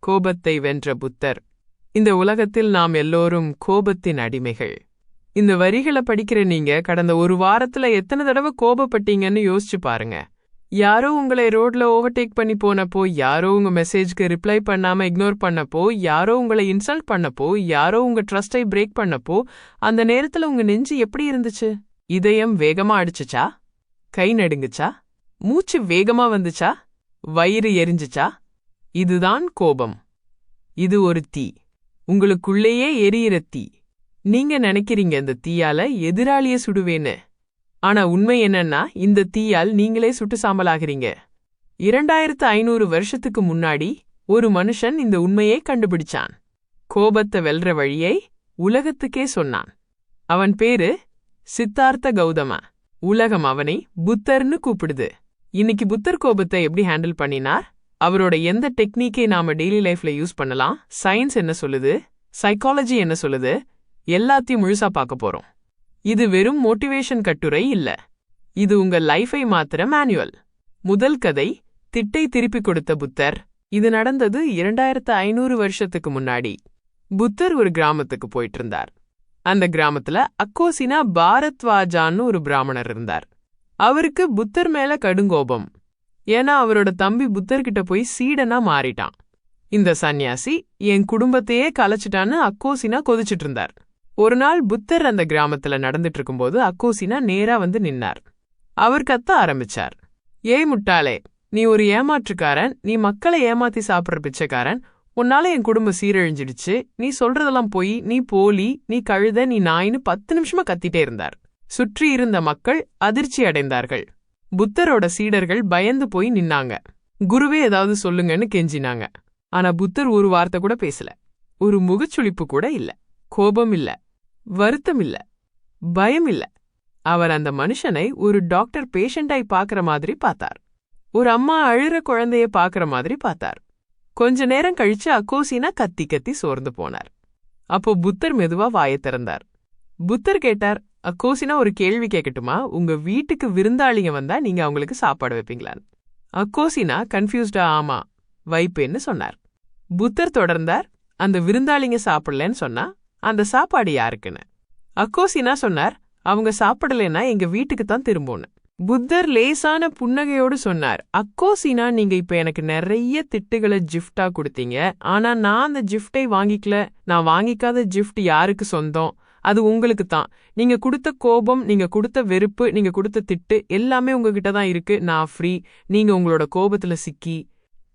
கோபத்தை வென்ற புத்தர். இந்த உலகத்தில் நாம் எல்லோரும் கோபத்தின் அடிமைகள். இந்த வரிகளை படிக்கிற நீங்க கடந்த ஒரு வாரத்துல எத்தனை தடவை கோபப்பட்டீங்கன்னு யோசிச்சு பாருங்க. யாரோ உங்களை ரோட்ல ஓவர்டேக் பண்ணி போனப்போ யாரோ உங்க மெசேஜ்க்கு ரிப்ளை பண்ணாம இக்னோர் பண்ணப்போ யாரோ உங்களை இன்சல்ட் பண்ணப்போ யாரோ உங்க ட்ரஸ்டை பிரேக் பண்ணப்போ அந்த நேரத்துல உங்க நெஞ்சு எப்படி இருந்துச்சு? இதயம் வேகமா அடிச்சுச்சா? கை நடுங்குச்சா? மூச்சு வேகமா வந்துச்சா? வயிறு எரிஞ்சுச்சா? இதுதான் கோபம். இது ஒரு தீ. உங்களுக்குள்ளேயே எரியிற தீ. நீங்க நினைக்கிறீங்க இந்த தீயால எதிராளிய சுடுவேன்னு. ஆனா உண்மை என்னன்னா இந்த தீயால் நீங்களே சுட்டு சாம்பலாகிறீங்க. இரண்டாயிரத்து ஐநூறு வருஷத்துக்கு முன்னாடி ஒரு மனுஷன் இந்த உண்மையை கண்டுபிடிச்சான். கோபத்தை வெல்ற வழியை உலகத்துக்கே சொன்னான். அவன் பேரு சித்தார்த்த கௌதம. உலகம் அவனை புத்தர்னு கூப்பிடுது. இன்னைக்கு புத்தர் கோபத்தை எப்படி ஹேண்டில் பண்ணினார்? அவரோட எந்த டெக்னிக்கை நாம டெய்லி லைஃப்ல யூஸ் பண்ணலாம்? சயின்ஸ் என்ன சொல்லுது? சைக்காலஜி என்ன சொல்லுது? எல்லாத்தையும் முழுசா பார்க்க போறோம். இது வெறும் மோட்டிவேஷன் கட்டுரை இல்ல. இது உங்க லைஃபை மாத்திர மேனுவல் முதல் கதை திட்டை திருப்பிக் கொடுத்த புத்தர். இது நடந்தது இரண்டாயிரத்து ஐநூறு வருஷத்துக்கு முன்னாடி. புத்தர் ஒரு கிராமத்துக்கு போயிட்டு இருந்தார் அந்த கிராமத்துல அக்கோசினா பாரத்வாஜான்னு ஒரு பிராமணர் இருந்தார். அவருக்கு புத்தர் மேல கடுங்கோபம். ஏன்னா அவரோட தம்பி புத்தர்கிட்ட போய் சீடனா மாறிட்டான். இந்த சந்நியாசி என் குடும்பத்தையே கலைச்சிட்டான்னு அக்கோசினா கொதிச்சிட்டு இருந்தார். ஒரு நாள் புத்தர் அந்த கிராமத்துல நடந்துட்டு இருக்கும்போது அக்கோசினா நேரா வந்து நின்னார். அவர் கத்த ஆரம்பிச்சார். ஏய் முட்டாளே நீ ஒரு ஏமாற்றுக்காரன் நீ மக்களை ஏமாத்தி சாப்பிடுற பிச்சைக்காரன் உன்னால என் குடும்பம் சீரழிஞ்சிடுச்சு நீ சொல்றதெல்லாம் போய் நீ போலி நீ கழுத நீ நாயின்னு பத்து நிமிஷமா கத்திட்டே இருந்தார். சுற்றி இருந்த மக்கள் அதிர்ச்சி அடைந்தார்கள். புத்தரோட சீடர்கள் பயந்து போய் நின்னாங்க. குருவே ஏதாவது சொல்லுங்கன்னு கெஞ்சினாங்க. ஆனா புத்தர் ஒரு வார்த்தை கூட பேசல. ஒரு முகச்சுளிப்பு கூட இல்ல. கோபம் இல்ல. வருத்தம் இல்ல. பயம் இல்ல. அவர் அந்த மனுஷனை ஒரு டாக்டர் பேஷண்டாய் பாக்குற மாதிரி பார்த்தார். ஒரு அம்மா அழுற குழந்தைய பாக்குற மாதிரி பார்த்தார். கொஞ்ச நேரம் கழிச்சு அக்கோசினா கத்தி கத்தி சோர்ந்து போனார். அப்போ புத்தர் மெதுவா வாயத் திறந்தார். புத்தர் கேட்டார் அக்கோசினா ஒரு கேள்வி கேட்கட்டுமா? உங்க வீட்டுக்கு விருந்தாளிங்க வந்தா நீங்க அவங்களுக்கு சாப்பாடு வைப்பீங்களான்னு. அக்கோசினா கன்ஃபியூஸ்டா ஆமா வைப்பேன்னு சொன்னார். புத்தர் தொடர்ந்தார் அந்த விருந்தாளிங்க சாப்பிடலன்னு சொன்னா அந்த சாப்பாடு யாருக்குன்னு? அக்கோசினா சொன்னார் அவங்க சாப்பிடலைன்னா எங்க வீட்டுக்கு தான் திரும்பும்னு. புத்தர் லேசான புன்னகையோடு சொன்னார் அக்கோசினா நீங்க இப்ப எனக்கு நிறைய திட்டுகளை ஜிஃப்டா கொடுத்தீங்க. ஆனா நான் அந்த ஜிஃப்டை வாங்கிக்கல. நான் வாங்கிக்காத ஜிஃப்ட் யாருக்கு சொந்தம்? அது உங்களுக்கு தான். நீங்க கொடுத்த கோபம் நீங்க கொடுத்த வெறுப்பு நீங்க கொடுத்த திட்டு எல்லாமே உங்ககிட்ட தான் இருக்கு. நான் ஃப்ரீ நீங்க உங்களோட கோபத்துல சிக்கி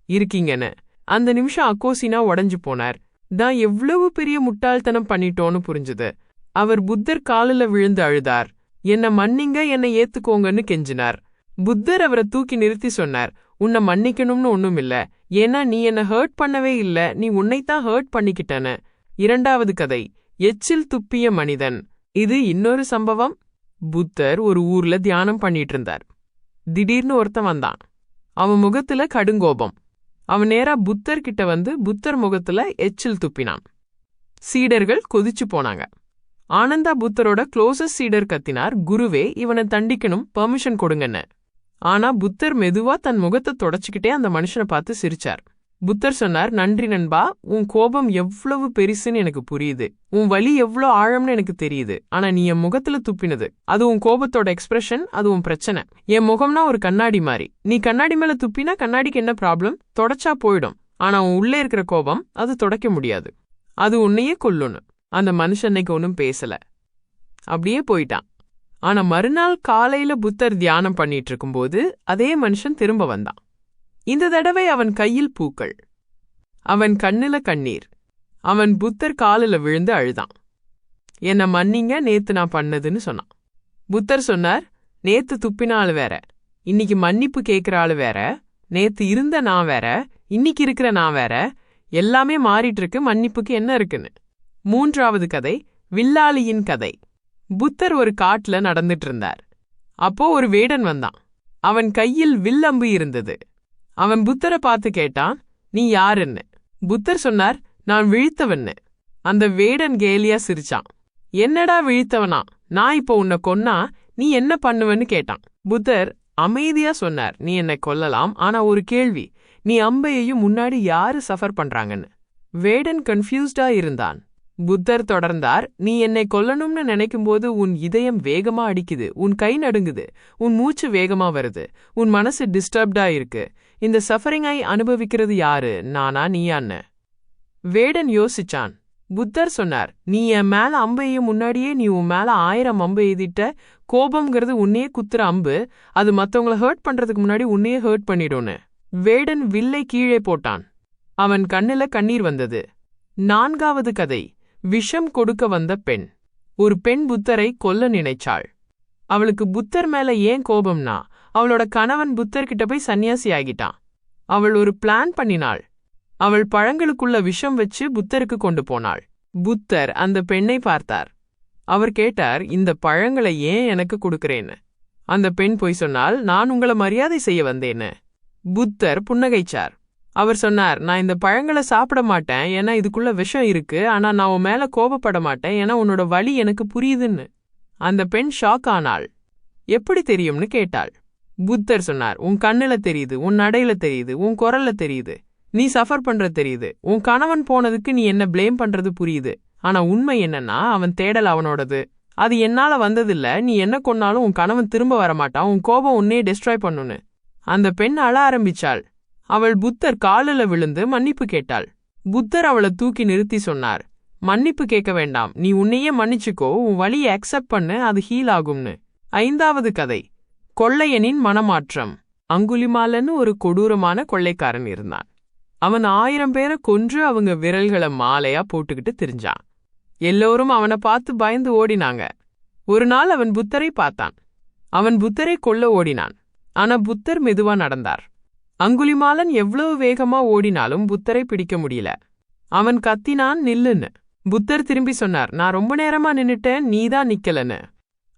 இருக்கீங்கன்னு. அந்த நிமிஷம் அக்கோசினா உடஞ்சு போனார். தான் எவ்வளவு பெரிய முட்டாள்தனம் பண்ணிட்டோன்னு புரிஞ்சுது. அவர் புத்தர் காலில் விழுந்து அழுதார். என்ன மன்னிங்க என்னை ஏத்துக்கோங்கன்னு கெஞ்சினார். புத்தர் அவரை தூக்கி நிறுத்தி சொன்னார். உன்னை மன்னிக்கணும்னு ஒண்ணும் இல்ல. ஏன்னா நீ என்ன ஹர்ட் பண்ணவே இல்ல. நீ உன்னைத்தான் ஹர்ட் பண்ணிக்கிட்டன இரண்டாவது கதை. எச்சில் துப்பிய மனிதன். இது இன்னொரு சம்பவம். புத்தர் ஒரு ஊர்ல தியானம் பண்ணிட்டு இருந்தார் திடீர்னு ஒருத்தன் வந்தான். அவன் முகத்துல கடுங்கோபம். அவன் நேரா புத்தர் கிட்ட வந்து புத்தர் முகத்துல எச்சில் துப்பினான். சீடர்கள் கொதிச்சு போனாங்க. ஆனந்தா புத்தரோட க்ளோசஸ்ட் சீடர் கத்தினார் குருவே இவனை தண்டிக்கணும் பெர்மிஷன் கொடுங்கன்னு. ஆனா புத்தர் மெதுவா தன் முகத்தை தொடச்சுக்கிட்டே அந்த மனுஷனை பார்த்து சிரிச்சார். புத்தர் சொன்னார் நன்றி நண்பா உன் கோபம் எவ்வளவு பெருசுன்னு எனக்கு புரியுது. உன் வலி எவ்வளோ ஆழம்னு எனக்கு தெரியுது. ஆனா நீ என் முகத்துல துப்பினது. அது உன் கோபத்தோட எக்ஸ்பிரஷன் அது உன் பிரச்சனை. என் முகம்னா ஒரு கண்ணாடி மாதிரி நீ கண்ணாடி மேல துப்பினா கண்ணாடிக்கு என்ன ப்ராப்ளம் தொடச்சா போயிடும். ஆனா உன் உள்ளே இருக்கிற கோபம் அது தொடக்க முடியாது. அது உன்னையே கொல்லுன்னு அந்த மனுஷன்னைக்கு ஒன்றும் பேசல. அப்படியே போயிட்டான். ஆனா மறுநாள் காலையில புத்தர் தியானம் பண்ணிட்டு இருக்கும்போது அதே மனுஷன் திரும்ப வந்தான். இந்த தடவை அவன் கையில் பூக்கள். அவன் கண்ணுல கண்ணீர். அவன் புத்தர் காலில் விழுந்து அழுதான். என்ன மன்னிங்க நேத்து நான் பண்ணதுன்னு சொன்னான். புத்தர் சொன்னார் நேத்து துப்பினாள் வேற. இன்னைக்கு மன்னிப்பு கேட்கிற ஆள் வேற. நேத்து இருந்த நான் வேற. இன்னைக்கு இருக்கிற நான் வேற. எல்லாமே மாறிட்டு இருக்கு மன்னிப்புக்கு என்ன இருக்குன்னு. மூன்றாவது கதை வில்லாளியின் கதை. புத்தர் ஒரு காட்டுல நடந்துட்டு இருந்தார். அப்போ ஒரு வேடன் வந்தான். அவன் கையில் வில்லம்பு இருந்தது. அவன் புத்தரை பார்த்து கேட்டான் நீ யாருன்னு? புத்தர் சொன்னார் நான் விழித்தவன்னு. அந்த வேடன் கேலியா சிரிச்சான் என்னடா விழித்தவனா? நான் இப்போ உன்னை கொன்னா நீ என்ன பண்ணுவன்னு? கேட்டான். புத்தர் அமைதியா சொன்னார் நீ என்னை கொல்லலாம் ஆனா ஒரு கேள்வி நீ அம்பையையும் முன்னாடி யாரு சஃபர் பண்றாங்கன்னு? வேடன் கன்ஃபியூஸ்டா இருந்தான். புத்தர் தொடர்ந்தார் நீ என்னை கொல்லணும்னு நினைக்கும்போது உன் இதயம் வேகமா அடிக்குது உன் கை நடுங்குது உன் மூச்சு வேகமா வருது உன் மனசு டிஸ்டர்ப்டா இருக்கு இந்த சஃபரிங்கை அனுபவிக்கிறது யாரு? நானா நீயான்னு வேடன் யோசிச்சான். புத்தர் சொன்னார் நீ என் மேல அம்பையும் முன்னாடியே நீ உன் மேல ஆயிரம் அம்பு எய்திட்ட. கோபம்ங்கிறது உன்னையே குத்துற அம்பு. அது மத்தவங்கள ஹர்ட் பண்றதுக்கு முன்னாடி உன்னையே ஹர்ட் பண்ணிடும்னு. வேடன் வில்லை கீழே போட்டான். அவன் கண்ணுல கண்ணீர் வந்தது. நான்காவது கதை விஷம் கொடுக்க வந்த பெண். ஒரு பெண் புத்தரை கொல்ல நினைச்சாள். அவளுக்கு புத்தர் மேல ஏன் கோபம்னா அவளோட கணவன் புத்தர்கிட்ட போய் சன்னியாசி ஆகிட்டான். அவள் ஒரு பிளான் பண்ணினாள். அவள் பழங்களுக்குள்ள விஷம் வச்சு புத்தருக்கு கொண்டு போனாள். புத்தர் அந்த பெண்ணை பார்த்தார். அவர் கேட்டார் இந்த பழங்களை ஏன் எனக்கு கொடுக்கறேன்னு? அந்த பெண் போய் சொன்னால் நான் உங்களை மரியாதை செய்ய வந்தேன்னு. புத்தர் புன்னகைச்சார். அவர் சொன்னார் நான் இந்த பழங்களை சாப்பிட மாட்டேன். ஏன்னா இதுக்குள்ள விஷம் இருக்கு. ஆனா நான் உன் மேல கோபப்பட மாட்டேன். ஏன்னா உன்னோட வழி எனக்கு புரியுதுன்னு. அந்த பெண் ஷாக் ஆனாள். எப்படி தெரியும்னு கேட்டாள். புத்தர் சொன்னார் உன் கண்ணுல தெரியுது உன் நடையில தெரியுது உன் குரல்ல தெரியுது. நீ சஃபர் பண்ற தெரியுது. உன் கணவன் போனதுக்கு நீ என்ன பிளேம் பண்றது புரியுது. ஆனா உண்மை என்னன்னா அவன் தேடல் அவனோடது. அது என்னால வந்ததில்ல. நீ என்ன கொன்னாலும் உன் கணவன் திரும்ப வரமாட்டான். உன் கோபம் உன்னே டெஸ்ட்ராய் பண்ணுன்னு அந்த பெண் அழ ஆரம்பிச்சாள். அவள் புத்தர் காலில் விழுந்து மன்னிப்பு கேட்டாள். புத்தர் அவளை தூக்கி நிறுத்தி சொன்னார் மன்னிப்பு கேட்க வேண்டாம். நீ உன்னையே மன்னிச்சுக்கோ. உன் வழியை அக்செப்ட் பண்ணு. அது ஹீல் ஆகும்னு. ஐந்தாவது கதை. கொள்ளையனின் மனமாற்றம். அங்குலிமாலன்னு ஒரு கொடூரமான கொள்ளைக்காரன் இருந்தான். அவன் ஆயிரம் பேரை கொன்று அவங்க விரல்களை மாலையா போட்டுக்கிட்டு திரிஞ்சான். எல்லோரும் அவனை பார்த்து பயந்து ஓடினாங்க. ஒரு நாள் அவன் புத்தரை பார்த்தான். அவன் புத்தரை கொல்ல ஓடினான். ஆனா புத்தர் மெதுவா நடந்தார். அங்குலிமாலன் எவ்வளவு வேகமா ஓடினாலும் புத்தரை பிடிக்க முடியல. அவன் கத்தினான் நில்லுன்னு. புத்தர் திரும்பி சொன்னார் நான் ரொம்ப நேரமா நின்னுட்டேன் நீதான் நிக்கலன்னு.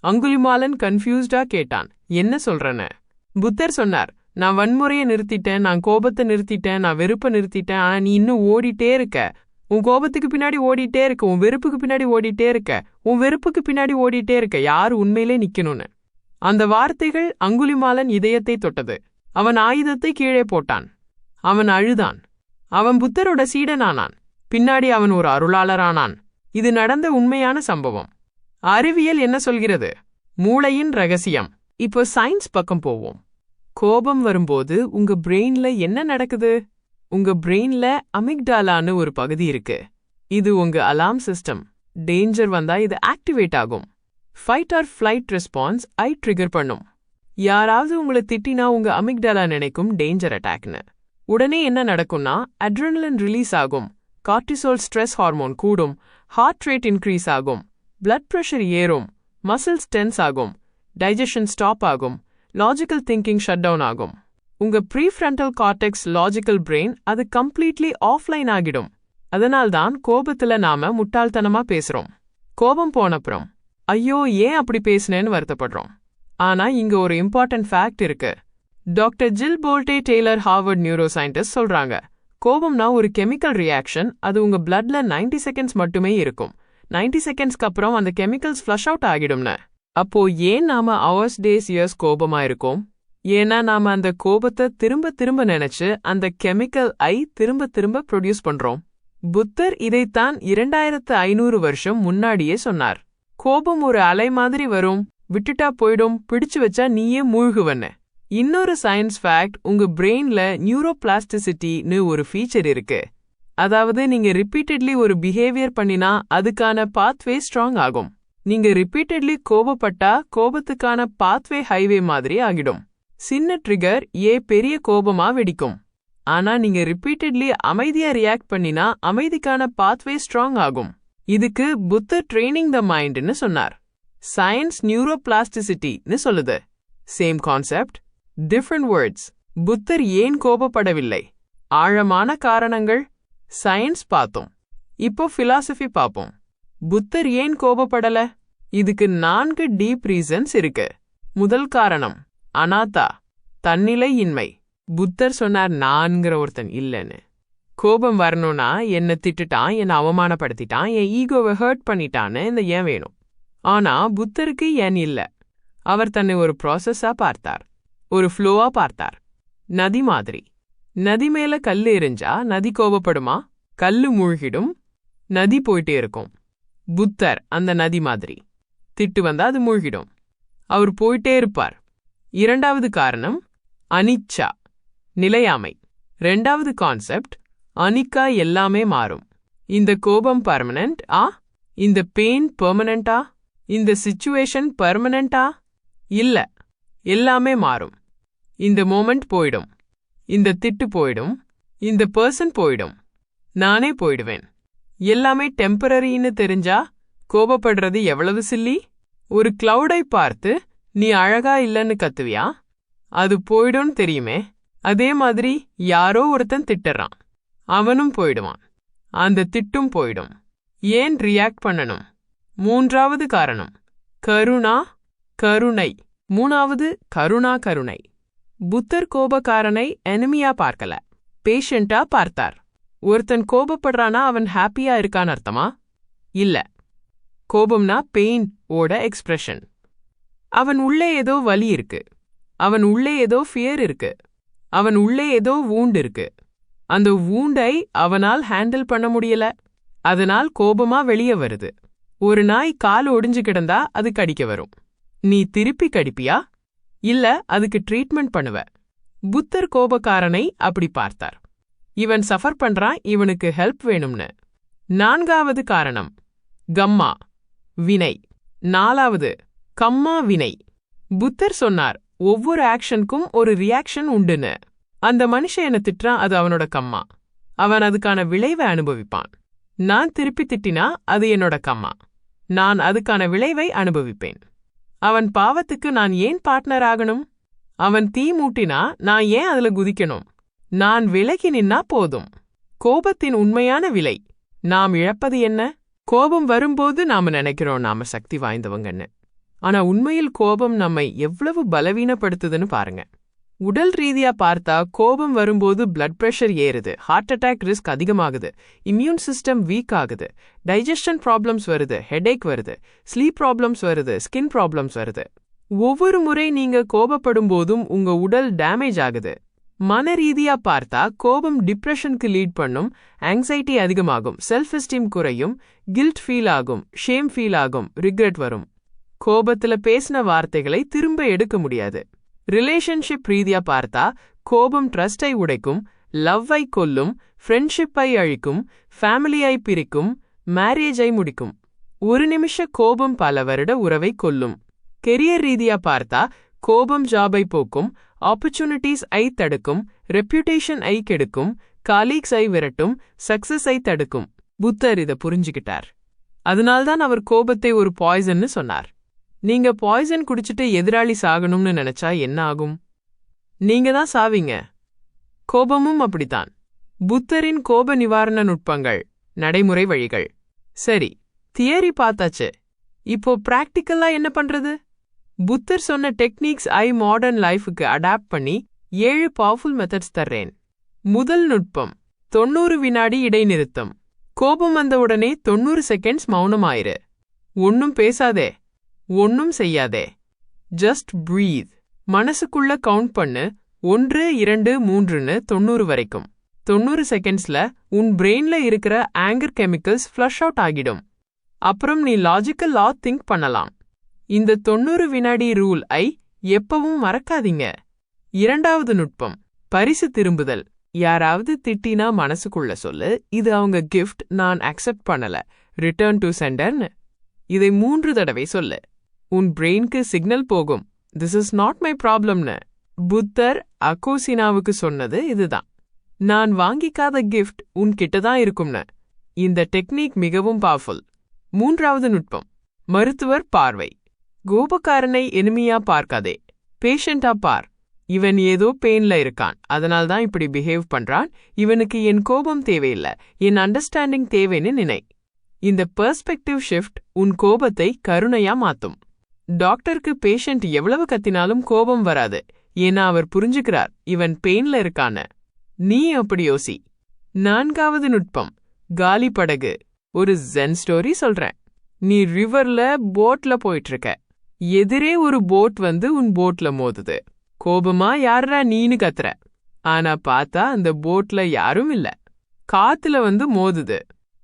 அங்குலிமாலன் கன்ஃபியூஸ்டா கேட்டான். என்ன சொல்றன புத்தர் சொன்னார் நான் வன்முறையை நிறுத்திட்டேன் நான் கோபத்தை நிறுத்திட்டேன் நான் வெறுப்பை நிறுத்திட்டேன் ஆனா நீ இன்னும் ஓடிட்டே இருக்க. உன் கோபத்துக்கு பின்னாடி ஓடிட்டே இருக்க உன் வெறுப்புக்கு பின்னாடி ஓடிட்டே இருக்க. உன் வெறுப்புக்கு பின்னாடி ஓடிட்டே இருக்க யாரு உண்மையிலே நிக்கணும்னு? அந்த வார்த்தைகள் அங்குலிமாலன் இதயத்தை தொட்டது. அவன் ஆயுதத்தை கீழே போட்டான். அவன் அழுதான். அவன் புத்தரோட சீடனானான். பின்னாடி அவன் ஒரு அருளாளரானான். இது நடந்த உண்மையான சம்பவம். அறிவியல் என்ன சொல்கிறது? மூளையின் ரகசியம். இப்போ சயின்ஸ் பக்கம் போவோம். கோபம் வரும்போது உங்க பிரெயின்ல என்ன நடக்குது? உங்க பிரெயின்ல அமிக்டாலான்னு ஒரு பகுதி இருக்கு. இது உங்க அலாம் சிஸ்டம். டேஞ்சர் வந்தா இது ஆக்டிவேட் ஆகும். ஃபைட் ஆர் ஃப்ளைட் ரெஸ்பான்ஸ் ஐ ட்ரிகர் பண்ணும். யாராவது உங்களை திட்டினா உங்க அமிக்டாலா நினைக்கும் டேஞ்சர் அட்டாக்னு. உடனே என்ன நடக்கும்னா அட்ரனலின் ரிலீஸ் ஆகும். கார்டிசோல் ஸ்ட்ரெஸ் ஹார்மோன் கூடும். ஹார்ட் ரேட் இன்க்ரீஸ் ஆகும். பிளட் ப்ரெஷர் ஏறும். மசில்ஸ் டென்ஸ் ஆகும். டைஜஷன் ஸ்டாப் ஆகும். லாஜிக்கல் திங்கிங் ஷட் டவுன் ஆகும். உங்க ப்ரீஃப்ரண்டல் கார்டெக்ஸ் லாஜிக்கல் பிரெயின் அது கம்ப்ளீட்லி ஆஃப்லைன் ஆகிடும். அதனால்தான் கோபத்துல நாம முட்டாள்தனமா பேசுறோம். கோபம் போனப்புறம் ஐயோ ஏன் அப்படி பேசினேன்னு வருத்தப்படுறோம். ஆனா இங்க ஒரு இம்பார்ட்டன்ட் ஃபேக்ட் இருக்கு. Doctor Jill Bolte Taylor Harvard neuro scientist சொல்றாங்க கோபம்னா ஒரு கெமிக்கல் ரியாக்ஷன் அது உங்க பிளட்ல 90 செகண்ட்ஸ் மட்டுமே இருக்கும். 90 செகண்ட்ஸ்க்கு அப்புறம் அந்த கெமிக்கல்ஸ் ஃப்ளஷ் அவுட் ஆகிடும்னு. அப்போ ஏன் நாம அவர்ஸ் டேஸ் இயர்ஸ் கோபமா இருக்கோம் ஏன்னா நாம அந்த கோபத்தை திரும்ப திரும்ப நினைச்சு அந்த கெமிக்கல் ஐ திரும்ப திரும்ப ப்ரொடியூஸ் பண்றோம். புத்தர் இதைத்தான் இரண்டாயிரத்து ஐநூறு வருஷம் முன்னாடியே சொன்னார். கோபம் ஒரு அலை மாதிரி வரும். விட்டுட்டா போயிடும். பிடிச்சு வச்சா நீயே மூழ்குவன்னு இன்னொரு சயின்ஸ் ஃபேக்ட் உங்க பிரெயின்ல நியூரோபிளாஸ்டிசிட்டின்னு ஒரு ஃபீச்சர் இருக்கு. அதாவது நீங்க ரிப்பீட்டட்லி ஒரு பிஹேவியர் பண்ணினா அதுக்கான பாத்வே ஸ்ட்ராங் ஆகும். நீங்க ரிப்பீட்டட்லி கோபப்பட்டா கோபத்துக்கான பாத்வே ஹைவே மாதிரி ஆகிடும். சின்ன ட்ரிகர் ஏ பெரிய கோபமா வெடிக்கும். ஆனா நீங்க ரிப்பீட்டட்லி அமைதியா ரியாக்ட் பண்ணினா அமைதிக்கான பாத்வே ஸ்ட்ராங் ஆகும். இதுக்கு புத்தர் ட்ரெய்னிங் த மைண்ட்னு சொன்னார். சயின்ஸ் நியூரோபிளாஸ்டிசிட்டின்னு சொல்லுது. Same concept different words Buddhar ஏன் கோபப்படவில்லை? ஆழமான காரணங்கள். சயின்ஸ் பார்த்தோம். இப்போ ஃபிலாசபி பார்ப்போம். புத்தர் ஏன் கோபப்படல? இதுக்கு நான்கு டீப் ரீசன்ஸ் இருக்கு. முதல் காரணம் அனாதா தன்னிலை இன்மை புத்தர் சொன்னார் நான்கிற ஒருத்தன் இல்லைன்னு. கோபம் வரணும்னா என்ன திட்டுட்டான் என்னை அவமானப்படுத்திட்டான் என் ஈகோவை ஹர்ட் பண்ணிட்டான்னு இந்த ஏன் வேணும்? ஆனா புத்தருக்கு ஏன் இல்ல? அவர் தன்னை ஒரு ப்ராசஸா பார்த்தார். ஒரு ஃப்ளோவா பார்த்தார். நதி மாதிரி. நதி மேல கல்லு எரிஞ்சா நதி கோபப்படுமா? கல்லு மூழ்கிடும் நதி போயிட்டே இருக்கும். புத்தர் அந்த நதி மாதிரி. திட்டு வந்தா அது மூழ்கிடும். அவர் போயிட்டே இருப்பார். இரண்டாவது காரணம் அனிச்சா நிலையாமை. ரெண்டாவது கான்செப்ட் அனிக்கா எல்லாமே மாறும். இந்த கோபம் பர்மனன்ட் ஆ? இந்த பெயின் பெர்மனண்டா இந்த சிச்சுவேஷன் பர்மனண்டா இல்ல எல்லாமே மாறும். இந்த மோமெண்ட் போயிடும். இந்த திட்டு போயிடும். இந்த பர்சன் போயிடும். நானே போயிடுவேன். எல்லாமே டெம்பரரின்னு தெரிஞ்சா கோபப்படுறது எவ்வளவு சில்லி? ஒரு கிளவுடை பார்த்து நீ அழகா இல்லைன்னு கத்துவியா? அது போயிடும்னு தெரியுமே. அதே மாதிரி யாரோ ஒருத்தன் திட்டுறான். அவனும் போயிடுவான். அந்த திட்டும் போயிடும். ஏன் ரியாக்ட் பண்ணணும்? மூன்றாவது காரணம். கருணா கருணை. மூணாவது கருணா கருணை. புத்தர் கோபக்காரனை எனிமியா பார்க்கல. பேஷண்டா பார்த்தார். ஒருத்தன் கோபப்படுறானா அவன் ஹாப்பியா இருக்கான்னு அர்த்தமா? இல்ல. கோபம்னா பெயின் ஓட எக்ஸ்பிரஷன் அவன் உள்ளே ஏதோ வலி இருக்கு. அவன் உள்ளே ஏதோ ஃபியர் இருக்கு. அவன் உள்ளே ஏதோ வூண்ட் இருக்கு. அந்த வூண்டை அவனால் ஹேண்டில் பண்ண முடியல. அதனால் கோபமா வெளியே வருது. ஒரு நாய் கால் ஒடிஞ்சு கிடந்தா அது கடிக்க வரும். நீ திருப்பி கடிப்பியா? இல்ல அதுக்கு ட்ரீட்மெண்ட் பண்ணுவ. புத்தர் கோபக்காரனை அப்படி பார்த்தார். இவன் சஃபர் பண்றான் இவனுக்கு ஹெல்ப் வேணும்னு. நான்காவது காரணம். கம்மா வினை. நாலாவது கம்மா வினை. புத்தர் சொன்னார் ஒவ்வொரு ஆக்ஷனுக்கும் ஒரு ரியாக்ஷன் உண்டுன்னு. அந்த மனுஷன் என்ன திட்டுறான் அது அவனோட கம்மா. அவன் அதுக்கான விளைவை அனுபவிப்பான். நான் திருப்பி திட்டினா அது என்னோட கம்மா. நான் அதுக்கான விளைவை அனுபவிப்பேன். அவன் பாவத்துக்கு நான் ஏன் பார்ட்னர் ஆகணும்? அவன் தீ மூட்டினா நான் ஏன் அதுல குதிக்கணும்? நான் விலகி நின்னா போதும். கோபத்தின் உண்மையான விலை. நாம் இழப்பது என்ன? கோபம் வரும்போது நாம நினைக்கிறோம் நாம சக்தி வாய்ந்தவங்கன்னு. ஆனா உண்மையில் கோபம் நம்மை எவ்வளவு பலவீனப்படுத்துதுன்னு பாருங்க. உடல் ரீதியா பார்த்தா கோபம் வரும்போது பிளட் பிரஷர் ஏறுது ஹார்ட் அட்டாக் ரிஸ்க் அதிகமாகுது இம்யூன் சிஸ்டம் வீக் ஆகுது டைஜஷன் ப்ராப்ளம்ஸ் வருது ஹெடேக் வருது ஸ்லீப் ப்ராப்ளம்ஸ் வருது ஸ்கின் ப்ராப்ளம்ஸ் வருது. ஒவ்வொரு முறை நீங்க கோபப்படும் போதும் உங்க உடல் டேமேஜ் ஆகுது. மன ரீதியா பார்த்தா கோபம் டிப்ரெஷனுக்கு லீட் பண்ணும் ஆங்ஸைட்டி அதிகமாகும் செல்ஃப் எஸ்டீம் குறையும் கில்ட் ஃபீல் ஆகும் ஷேம் ஃபீல் ஆகும் ரிக்ரெட் வரும். கோபத்துல பேசின வார்த்தைகளை திரும்ப எடுக்க முடியாது. ரிலேஷன்ஷிப் ரீதியா பார்த்தா கோபம் ட்ரஸ்டை உடைக்கும் லவ்வை கொல்லும் ஃப்ரெண்ட்ஷிப்பை அழிக்கும் ஃபேமிலியை பிரிக்கும் மேரேஜை முடிக்கும். ஒரு நிமிஷ கோபம் பல வருட உறவை கொல்லும். கெரியர் ரீதியா பார்த்தா கோபம் ஜாபை போக்கும் ஆப்பர்ச்சுனிட்டிஸ் ஐ தடுக்கும் ரெப்யூட்டேஷன் ஐ கெடுக்கும் காலீக்ஸ் ஐ விரட்டும் சக்சஸ் ஐ தடுக்கும். புத்தர் இத புரிஞ்சுக்கிட்டார். அதனால்தான் அவர் கோபத்தை ஒரு பாய்சன்னு சொன்னார். நீங்க பாய்சன் குடிச்சிட்டு எதிராளி சாகணும்னு நினைச்சா என்ன ஆகும்? நீங்க தான் சாவீங்க. கோபமும் அப்படித்தான். புத்தரின் கோப நிவாரண நுட்பங்கள் நடைமுறை வழிகள். சரி தியரி பார்த்தாச்சு. இப்போ பிராக்டிக்கலா என்ன பண்றது? புத்தர் சொன்ன டெக்னிக்ஸ் ஐ மாடர்ன் லைஃபுக்கு அடாப்ட் பண்ணி ஏழு பவர்ஃபுல் மெத்தட்ஸ் தர்றேன். முதல் நுட்பம் தொண்ணூறு வினாடி இடைநிறுத்தம். கோபம் வந்தவுடனே தொண்ணூறு செகண்ட்ஸ் மௌனமாயிரு. ஒன்னும் பேசாதே. ஒன்னும் செய்யாதே. ஜஸ்ட் ப்ரீத் மனசுக்குள்ள கவுண்ட் பண்ணு. ஒன்று இரண்டு மூன்றுன்னு தொண்ணூறு வரைக்கும். தொண்ணூறு செகண்ட்ஸ்ல உன் பிரெயின்ல இருக்கிற ஆங்கர் கெமிக்கல்ஸ் ஃப்ளஷ் அவுட் ஆகிடும். அப்புறம் நீ லாஜிக்கல் லா திங்க் பண்ணலாம். இந்த தொண்ணூறு வினாடி ரூல் ஐ எப்பவும் மறக்காதீங்க. இரண்டாவது நுட்பம் பரிசு திரும்புதல். யாராவது திட்டினா மனசுக்குள்ள சொல்லு இது அவங்க கிஃப்ட் நான் அக்செப்ட் பண்ணல. ரிட்டர்ன் டு சென்டர்னு இதை மூன்று தடவை சொல்லு. உன் பிரெயின்க்கு சிக்னல் போகும். திஸ் இஸ் நாட் மை ப்ராப்ளம்னு புத்தர் அகோசினாவுக்கு சொன்னது இதுதான். நான் வாங்கிக்காத கிஃப்ட் உன்கிட்ட தான் இருக்கும்னு. இந்த டெக்னிக் மிகவும் பவர்ஃபுல் மூன்றாவது நுட்பம் மருத்துவர் பார்வை. கோபக்காரனை எனிமியா பார்க்காதே. பேஷண்டா பார். இவன் ஏதோ பெயின்ல இருக்கான். அதனால்தான் தான் இப்படி பிஹேவ் பண்றான். இவனுக்கு என் கோபம் தேவையில்லை. என் அண்டர்ஸ்டாண்டிங் தேவைன்னு நினை. இந்த பெர்ஸ்பெக்டிவ் ஷிஃப்ட் உன் கோபத்தை கருணையா மாத்தும். டாக்டருக்கு பேஷண்ட் எவ்வளவு கத்தினாலும் கோபம் வராது. ஏன்னா அவர் புரிஞ்சுக்கிறார் இவன் பெயின்ல இருக்கான நீ அப்படி யோசி. நான்காவது நுட்பம். காலி படகு. ஒரு ஜென் ஸ்டோரி சொல்றேன். நீ ரிவர்ல போட்ல போயிட்டு இருக்க எதிரே ஒரு போட் வந்து உன் போட்ல மோதுது. கோபமா யாரா நீனு கத்துற? ஆனா பார்த்தா அந்த போட்ல யாரும் இல்ல. காத்துல வந்து மோதுது.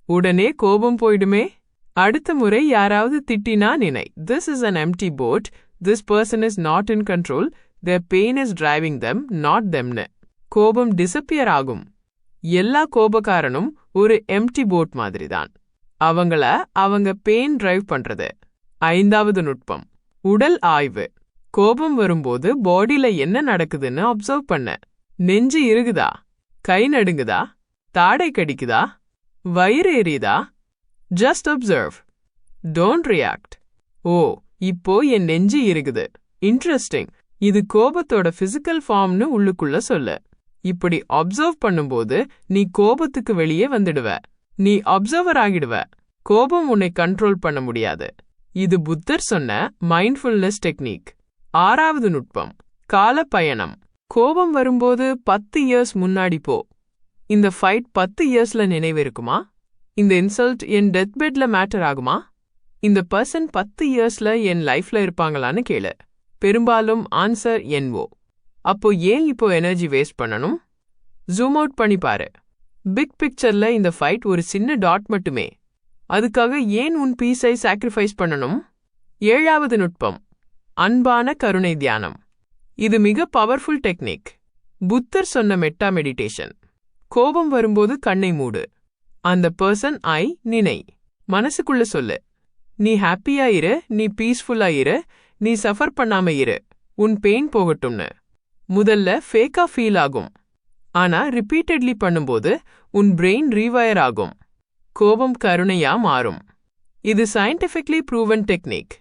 உடனே கோபம் போயிடுமே. அடுத்த முறை யாராவது திட்டினா நினை this is an empty boat this person is not in control the pain is driving them not தெம்னு கோபம் டிசப்பியர் ஆகும். எல்லா கோபக்காரனும் ஒரு எம்டி போட் மாதிரி தான் அவங்கள அவங்க பெயின் டிரைவ் பண்றது. ஐந்தாவது நுட்பம். உடல் ஆய்வு. கோபம் வரும்போது பாடியில என்ன நடக்குதுன்னு அப்சர்வ் பண்ண. நெஞ்சு இருகுதா கை நடுங்குதா? தாடை கடிக்குதா? வயிறு எரியுதா? ஜஸ்ட் அப்சர்வ் டோன்ட் ரியாக்ட் ஓ இப்போ என் நெஞ்சு இருக்குது இன்ட்ரெஸ்டிங் இது கோபத்தோட பிசிக்கல் ஃபார்ம்னு உள்ளுக்குள்ள சொல்லு. இப்படி அப்சர்வ் பண்ணும்போது நீ கோபத்துக்கு வெளியே வந்துடுவ. நீ அப்சர்வர் ஆகிடுவ. கோபம் உன்னை கண்ட்ரோல் பண்ண முடியாது. இது புத்தர் சொன்ன மைண்ட்ஃபுல்னஸ் டெக்னிக் ஆறாவது நுட்பம் காலப்பயணம். கோபம் வரும்போது பத்து இயர்ஸ் முன்னாடி போ. இந்த ஃபைட் பத்து இயர்ஸ்ல நினைவு இருக்குமா இந்த இன்சல்ட் என் டெத் பெட்ல மேட்டர் ஆகுமா? இந்த பர்சன் பத்து இயர்ஸ்ல என் லைஃப்ல இருப்பாங்களான்னு கேளு. பெரும்பாலும் ஆன்சர் என்ஓ அப்போ ஏன் இப்போ எனர்ஜி வேஸ்ட் பண்ணணும்? ஜூம் அவுட் பண்ணி பாரு. பிக் பிக்சர்ல இந்த ஃபைட் ஒரு சின்ன டாட் மட்டுமே. அதுக்காக ஏன் உன் பீஸை சாக்ரிஃபைஸ் பண்ணணும்? ஏழாவது நுட்பம். அன்பான கருணை தியானம். இது மிக பவர்ஃபுல் டெக்னிக் புத்தர் சொன்ன மெட்டா மெடிடேஷன் கோபம் வரும்போது கண்ணை மூடு. அந்த பர்சன் ஐ நினை. மனசுக்குள்ள சொல்லு. நீ ஹாப்பியா இரு நீ பீஸ்ஃபுல்லா இரு நீ சஃபர் பண்ணாம இரு. உன் பெயின் போகட்டும்னு. முதல்ல ஃபேக்கா ஃபீல் ஆகும். ஆனா ரிப்பீட்டட்லி பண்ணும்போது உன் பிரெயின் ரீவயர் ஆகும். கோபம் கருணையா மாறும். இது சயின்டிஃபிக்லி ப்ரூவன் டெக்னிக்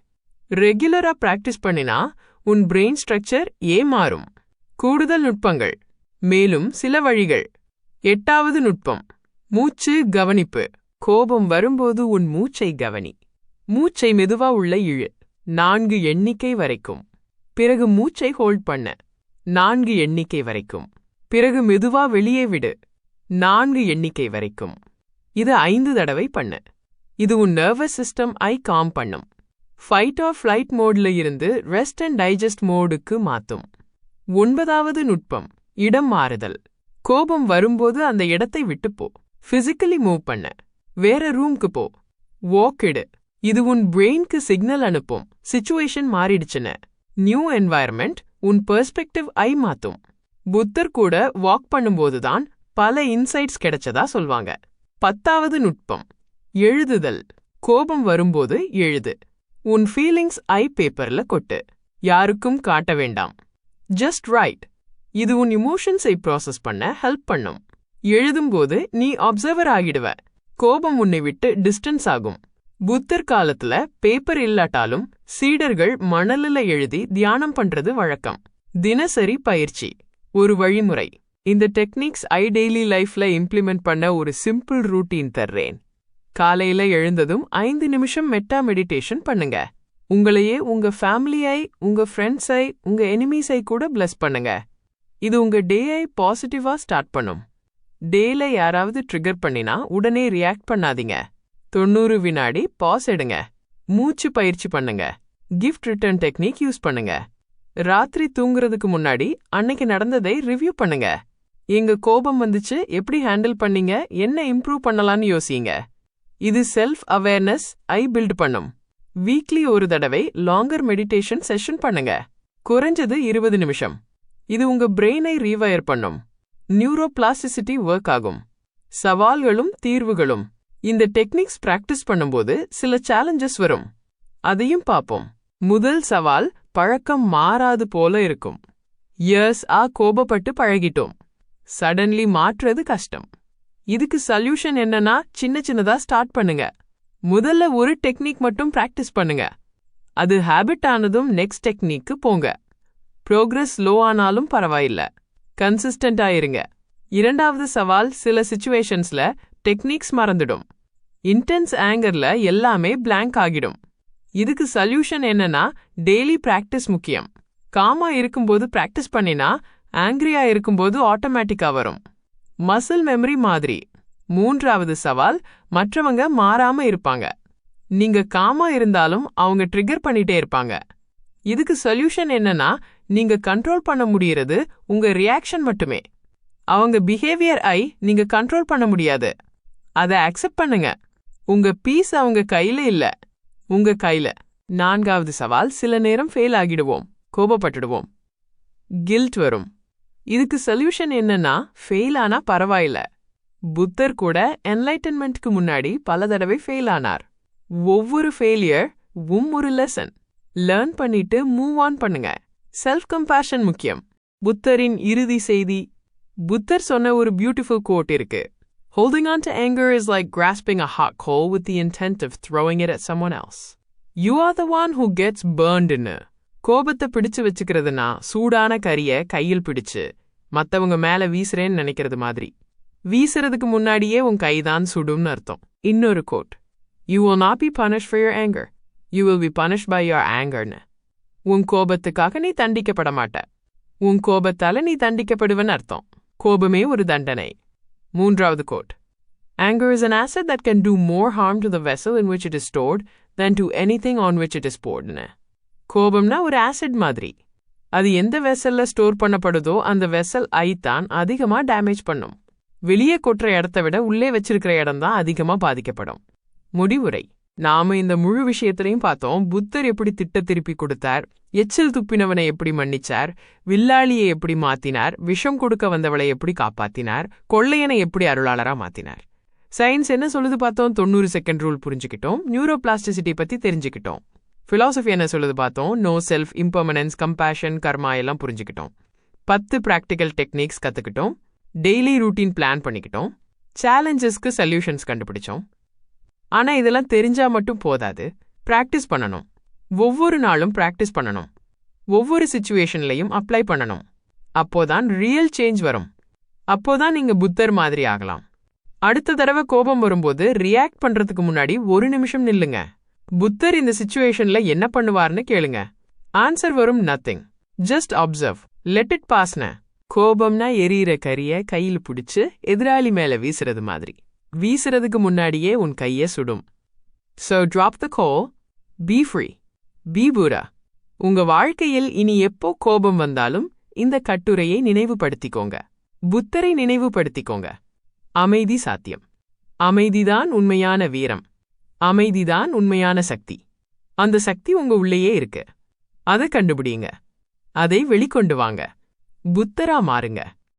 ரெகுலரா பிராக்டிஸ் பண்ணினா உன் பிரெயின் ஸ்ட்ரக்சர் ஏ மாறும். கூடுதல் நுட்பங்கள். மேலும் சில வழிகள். எட்டாவது நுட்பம். மூச்சு கவனிப்பு. கோபம் வரும்போது உன் மூச்சை கவனி. மூச்சை மெதுவா உள்ள இழு. நான்கு எண்ணிக்கை வரைக்கும். பிறகு மூச்சை ஹோல்ட் பண்ண. நான்கு எண்ணிக்கை வரைக்கும். பிறகு மெதுவா வெளியே விடு. நான்கு எண்ணிக்கை வரைக்கும். இது ஐந்து தடவை பண்ணு. இது உன் நர்வஸ் சிஸ்டம் ஐ காம் பண்ணும். ஃபைட் ஆர் ஃப்ளைட் மோட்ல இருந்து ரெஸ்ட் அண்ட் டைஜஸ்ட் மோடுக்கு மாத்தும். ஒன்பதாவது நுட்பம் இடம் மாறுதல். கோபம் வரும்போது அந்த இடத்தை விட்டு போ. பிசிக்கலி மூவ் பண்ண. வேற ரூம்க்கு போ. வாக் இடு. இது உன் பிரெயின்க்கு சிக்னல் அனுப்பும். சிச்சுவேஷன் மாறிடுச்சுன்னு. நியூ என்வாயர்மெண்ட் உன் பெர்ஸ்பெக்டிவ் ஐ மாத்தும். புத்தர் கூட வாக் பண்ணும்போதுதான் பல இன்சைட்ஸ் கிடைச்சதா சொல்வாங்க. பத்தாவது நுட்பம். எழுதுதல். கோபம் வரும்போது எழுது. உன் ஃபீலிங்ஸ் ஐ பேப்பர்ல கொட்டு. யாருக்கும் காட்ட வேண்டாம். ஜஸ்ட் ரைட் இது உன் இமோஷன்ஸை ப்ராசஸ் பண்ண ஹெல்ப் பண்ணும். எழுதும்போது நீ அப்சர்வர் ஆகிடுவ. கோபம் உன்னை விட்டு டிஸ்டன்ஸ் ஆகும். புத்தர் காலத்துல பேப்பர் இல்லாட்டாலும் சீடர்கள் மணலில் எழுதி தியானம் பண்றது வழக்கம். தினசரி பயிற்சி. ஒரு வழிமுறை. இந்த டெக்னிக்ஸ் ஐ டெய்லி லைஃப்ல இம்ப்ளிமெண்ட் பண்ண ஒரு சிம்பிள் ரூட்டீன் தர்றேன். காலையில எழுந்ததும் ஐந்து நிமிஷம் மெட்டா மெடிடேஷன் பண்ணுங்க. உங்களையே உங்க ஃபேமிலியை உங்க ஃப்ரெண்ட்ஸை உங்க எனிமீஸை கூட பிளஸ் பண்ணுங்க. இது உங்க டேயை பாசிட்டிவா ஸ்டார்ட் பண்ணும். டேல யாராவது ட்ரிகர் பண்ணினா உடனே ரியாக்ட் பண்ணாதீங்க. தொண்ணூறு வினாடி பாஸ் எடுங்க. மூச்சு பயிற்சி பண்ணுங்க. கிஃப்ட் ரிட்டர்ன் டெக்னிக் யூஸ் பண்ணுங்க. ராத்திரி தூங்குறதுக்கு முன்னாடி அன்னைக்கு நடந்ததை ரிவ்யூ பண்ணுங்க. எங்க கோபம் வந்துச்சு எப்படி ஹேண்டில் பண்ணீங்க என்ன இம்ப்ரூவ் பண்ணலாம்னு யோசிங்க. இது செல்ஃப் அவேர்னஸ் ஐ பில்ட் பண்ணும். வீக்லி ஒரு தடவை லாங்கர் மெடிடேஷன் செஷன் பண்ணுங்க. குறைஞ்சது இருபது நிமிஷம். இது உங்க பிரெயினை ரீவயர் பண்ணும். நியூரோபிளாஸ்டிசிட்டி ஒர்க் ஆகும். சவால்களும் தீர்வுகளும். இந்த டெக்னிக்ஸ் பிராக்டிஸ் பண்ணும்போது சில சேலஞ்சஸ் வரும். அதையும் பார்ப்போம். முதல் சவால் பழக்கம் மாறாது போல இருக்கும். இயர்ஸ் ஆ கோபப்பட்டு பழகிட்டோம். சடன்லி மாற்றுறது கஷ்டம். இதுக்கு சொல்யூஷன் என்னன்னா சின்ன சின்னதா ஸ்டார்ட் பண்ணுங்க. முதல்ல ஒரு டெக்னிக் மட்டும் பிராக்டிஸ் பண்ணுங்க. அது ஹேபிட் ஆனதும் நெக்ஸ்ட் டெக்னிக்கு போங்க. ப்ரோக்ரஸ் ஸ்லோ ஆனாலும் பரவாயில்ல. கன்சிஸ்டன்ட் ஆயிருங்க. இரண்டாவது சவால் சில சிச்சுவேஷன்ஸ்ல டெக்னிக்ஸ் மறந்துடும். இன்டென்ஸ் ஆங்கர்ல எல்லாமே பிளாங்க் ஆகிடும். இதுக்கு சொல்யூஷன் என்னன்னா டெய்லி பிராக்டிஸ் முக்கியம். காமா இருக்கும்போது பிராக்டிஸ் பண்ணினா ஆங்கிரியா இருக்கும்போது ஆட்டோமேட்டிக்கா வரும். மசில் மெமரி மாதிரி. மூன்றாவது சவால் மற்றவங்க மாறாம இருப்பாங்க. நீங்க காமா இருந்தாலும் அவங்க ட்ரிகர் பண்ணிட்டே இருப்பாங்க. இதுக்கு சொல்யூஷன் என்னன்னா நீங்க கண்ட்ரோல் பண்ண முடியறது உங்க ரியாக்ஷன் மட்டுமே. அவங்க பிஹேவியர் ஐ நீங்க கண்ட்ரோல் பண்ண முடியாது. அதை அக்செப்ட் பண்ணுங்க. உங்க பீஸ் அவங்க கையில இல்ல. உங்க கையில. நான்காவது சவால் சில நேரம் ஃபெயில் ஆகிடுவோம். கோபப்பட்டுடுவோம். கில்ட் வரும். இதுக்கு சொல்யூஷன் என்னன்னா ஃபெயில் ஆனா பரவாயில்ல. புத்தர் கூட என்லைட்டன்மெண்ட்க்கு முன்னாடி பல தடவை ஃபெயில் ஆனார். ஒவ்வொரு ஃபெயிலியர் உம் ஒரு லெசன் லேர்ன் பண்ணிட்டு மூவ் ஆன் பண்ணுங்க. செல்ஃப் கம்பேஷன் முக்கியம். புத்தரின் இறுதி செய்தி. புத்தர் சொன்ன ஒரு பியூட்டிஃபுல் கோட் இருக்கு. Holding on to anger is like grasping a hot coal with the intent of throwing it at someone else. You are the one who gets burned in கோபத்தை பிடிச்சு வச்சுக்கிறதுனா சூடான கரிய கையில் பிடிச்சு மத்தவங்க மேல வீசுறேன்னு நினைக்கிறது மாதிரி. வீசுறதுக்கு முன்னாடியே உன் கைதான் சுடும்னு அர்த்தம். இன்னொரு quote you will not be punish for your anger you will be punish by your ஆங்கர்னு உன் கோபத்துக்காக நீ தண்டிக்கப்பட மாட்ட. உன் கோபத்தால நீ தண்டிக்கப்படுவன்னு அர்த்தம். கோபமே ஒரு தண்டனை. மூன்றாவது quote anger is an acid that can do more harm to the vessel in which it is stored than to anything on which it is போர்டுன்னு கோபம்னா ஒரு ஆசிட் மாதிரி. அது எந்த வெசல்ல ஸ்டோர் பண்ணப்படுதோ அந்த வெசல் ஐ தான் அதிகமா டேமேஜ் பண்ணும். வெளியே கொட்டுற இடத்த விட உள்ளே வச்சிருக்கிற இடம் தான் அதிகமா பாதிக்கப்படும். முடிவுரை. நாம இந்த முழு விஷயத்திலையும் பார்த்தோம். புத்தர் எப்படி திட்ட திருப்பி கொடுத்தார்? எச்சில் துப்பினவனை எப்படி மன்னிச்சார்? வில்லாளியை எப்படி மாத்தினார்? விஷம் கொடுக்க வந்தவளை எப்படி காப்பாத்தினார்? கொள்ளையனை எப்படி அருளாளரா மாத்தினார்? சயின்ஸ் என்ன சொல்லுது பார்த்தோம்? தொண்ணூறு செகண்ட் ரூல் புரிஞ்சுக்கிட்டோம். நியூரோபிளாஸ்டிசிட்டி பத்தி தெரிஞ்சுக்கிட்டோம். ஃபிலாசபி என்ன சொல்லுது பார்த்தோம்? No self impermanence compassion karma எல்லாம் புரிஞ்சுக்கிட்டோம். பத்து ப்ராக்டிக்கல் டெக்னிக்ஸ் கத்துக்கிட்டோம். டெய்லி ரூட்டீன் பிளான் பண்ணிக்கிட்டோம். சேலஞ்சஸ்க்கு சொல்யூஷன்ஸ் கண்டுபிடிச்சோம். ஆனா இதெல்லாம் தெரிஞ்சா மட்டும் போதாது. பிராக்டிஸ் பண்ணணும். ஒவ்வொரு நாளும் பிராக்டிஸ் பண்ணணும். ஒவ்வொரு சுச்சுவேஷன்லையும் அப்ளை பண்ணணும். அப்போதான் ரியல் சேஞ்ச் வரும். அப்போதான் நீங்க புத்தர் மாதிரி ஆகலாம். அடுத்த தடவை கோபம் வரும்போது ரியாக்ட் பண்றதுக்கு முன்னாடி ஒரு நிமிஷம் நில்லுங்க. புத்தர் இந்த சுச்சுவேஷன்ல என்ன பண்ணுவார்னு கேளுங்க. ஆன்சர் வரும் nothing just observe let it பாஸ்ன கோபம்னா எரியிற கரிய கையில் பிடிச்சு எதிராளி மேல வீசுறது மாதிரி. வீசுறதுக்கு முன்னாடியே உன் கைய சுடும். So drop the ego be free be உங்க வாழ்க்கையில் இனி எப்போ கோபம் வந்தாலும் இந்த கட்டுரையை நினைவுபடுத்திக்கோங்க. புத்தரை நினைவுபடுத்திக்கோங்க. அமைதி சாத்தியம். அமைதிதான் உண்மையான வீரம். அமைதிதான் உண்மையான சக்தி. அந்த சக்தி உங்க உள்ளேயே இருக்கு. அதை கண்டுபிடிங்க. அதை வெளிக்கொண்டு வாங்க. புத்தரா மாறுங்க.